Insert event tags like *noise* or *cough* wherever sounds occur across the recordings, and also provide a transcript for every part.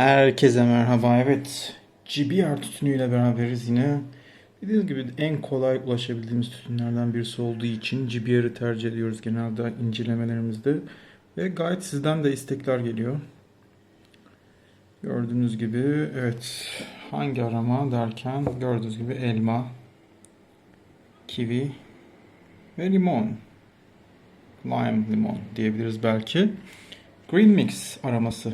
Herkese merhaba. Evet, GBR tütünüyle beraberiz yine. Dediğiniz gibi en kolay ulaşabildiğimiz tütünlerden birisi olduğu için GBR'ı tercih ediyoruz genelde incelemelerimizde. Ve gayet sizden de istekler geliyor. Gördüğünüz gibi evet hangi arama derken gördüğünüz gibi elma, kivi ve limon. Lime limon diyebiliriz belki. Green Mix araması.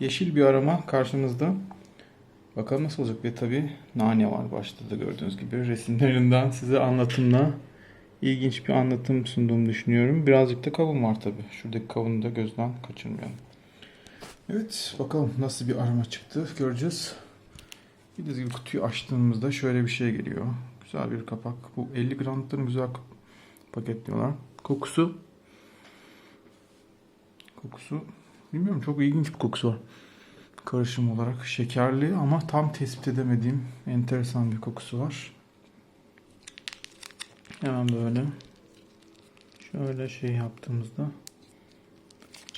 Yeşil bir arama karşımızda. Bakalım nasıl olacak ve tabi nane var başta da gördüğünüz gibi resimlerinden size anlatımla ilginç bir anlatım sunduğumu düşünüyorum. Birazcık da kavun var tabi. Şuradaki kavunu da gözden kaçırmayalım. Evet bakalım nasıl bir arama çıktı göreceğiz. Bildiğiniz gibi kutuyu açtığımızda şöyle bir şey geliyor. Güzel bir kapak. Bu 50 gramlıkların güzel paketliyorlar. Kokusu kokusu bilmiyorum çok ilginç bir kokusu var. Karışım olarak şekerli ama tam tespit edemediğim enteresan bir kokusu var. Hemen böyle şöyle şey yaptığımızda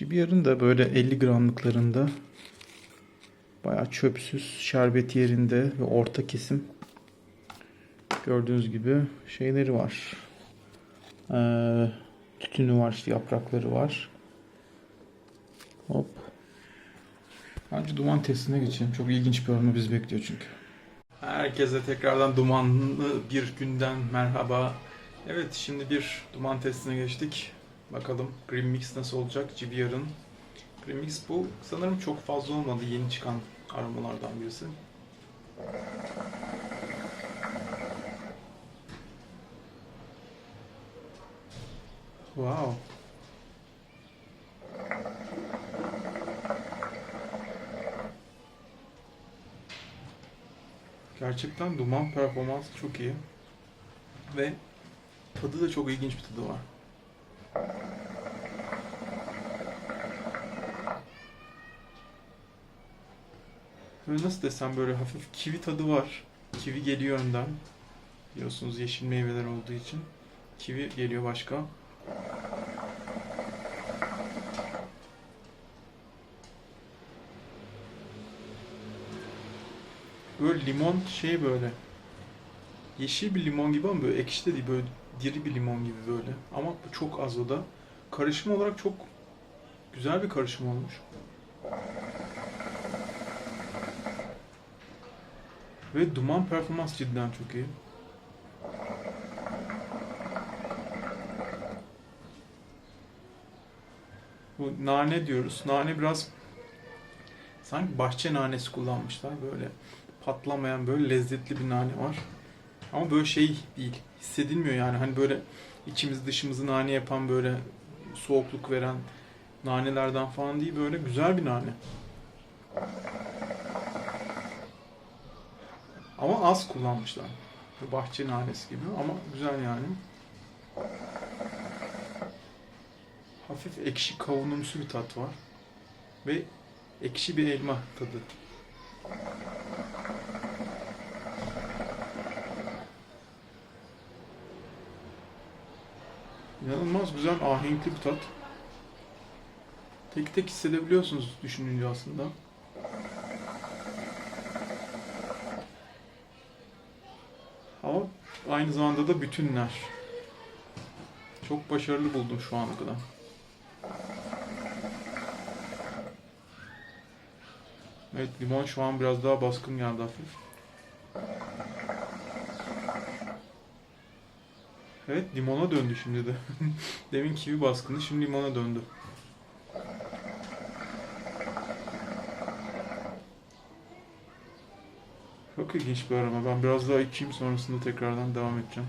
Cibiyarın da böyle 50 gramlıklarında bayağı çöpsüz, şerbet yerinde ve orta kesim gördüğünüz gibi şeyleri var. Ee, tütünü var, işte yaprakları var. Hop. Bence duman testine geçelim. Çok ilginç bir arama bizi bekliyor çünkü. Herkese tekrardan dumanlı bir günden merhaba. Evet şimdi bir duman testine geçtik. Bakalım Green Mix nasıl olacak GBR'ın. Green Mix bu sanırım çok fazla olmadı yeni çıkan aromalardan birisi. Wow. Gerçekten duman performansı çok iyi. Ve tadı da çok ilginç bir tadı var. Böyle nasıl desem böyle hafif kivi tadı var. Kivi geliyor önden. Biliyorsunuz yeşil meyveler olduğu için. Kivi geliyor başka. Böyle limon şey böyle. Yeşil bir limon gibi ama böyle ekşi de değil. Böyle diri bir limon gibi böyle. Ama çok az o da. Karışım olarak çok güzel bir karışım olmuş. Ve duman performans cidden çok iyi. Bu nane diyoruz. Nane biraz sanki bahçe nanesi kullanmışlar. Böyle patlamayan böyle lezzetli bir nane var. Ama böyle şey değil. Hissedilmiyor yani. Hani böyle içimiz dışımızı nane yapan böyle soğukluk veren nanelerden falan değil. Böyle güzel bir nane. Ama az kullanmışlar. Bahçe nanesi gibi ama güzel yani. Hafif ekşi kavunumsu bir tat var. Ve ekşi bir elma tadı. İnanılmaz güzel ahenkli bir tat. Tek tek hissedebiliyorsunuz düşününce aslında. Ama aynı zamanda da bütünler. Çok başarılı buldum şu ana kadar. Evet limon şu an biraz daha baskın geldi hafif. Evet limona döndü şimdi de. *laughs* Demin kivi baskını şimdi limona döndü. Çok ilginç bir arama. Ben biraz daha içeyim sonrasında tekrardan devam edeceğim.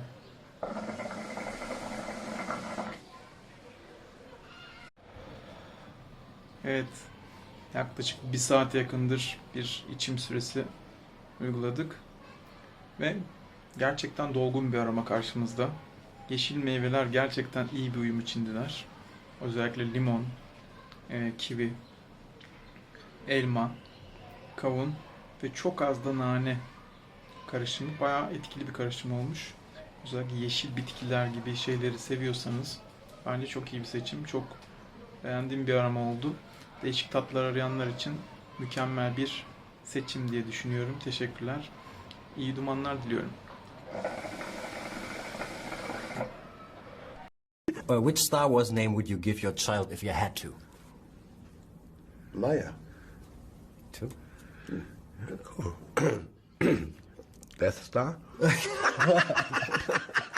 Evet. Yaklaşık bir saat yakındır bir içim süresi uyguladık. Ve gerçekten dolgun bir arama karşımızda. Yeşil meyveler gerçekten iyi bir uyum içindeler. Özellikle limon, e, kivi, elma, kavun ve çok az da nane karışımı bayağı etkili bir karışım olmuş. Özellikle yeşil bitkiler gibi şeyleri seviyorsanız bence çok iyi bir seçim. Çok beğendiğim bir arama oldu. Değişik tatlar arayanlar için mükemmel bir seçim diye düşünüyorum. Teşekkürler. İyi dumanlar diliyorum. Uh, which Star Wars name would you give your child if you had to? Leia. Two. Cool. Death Star? *laughs*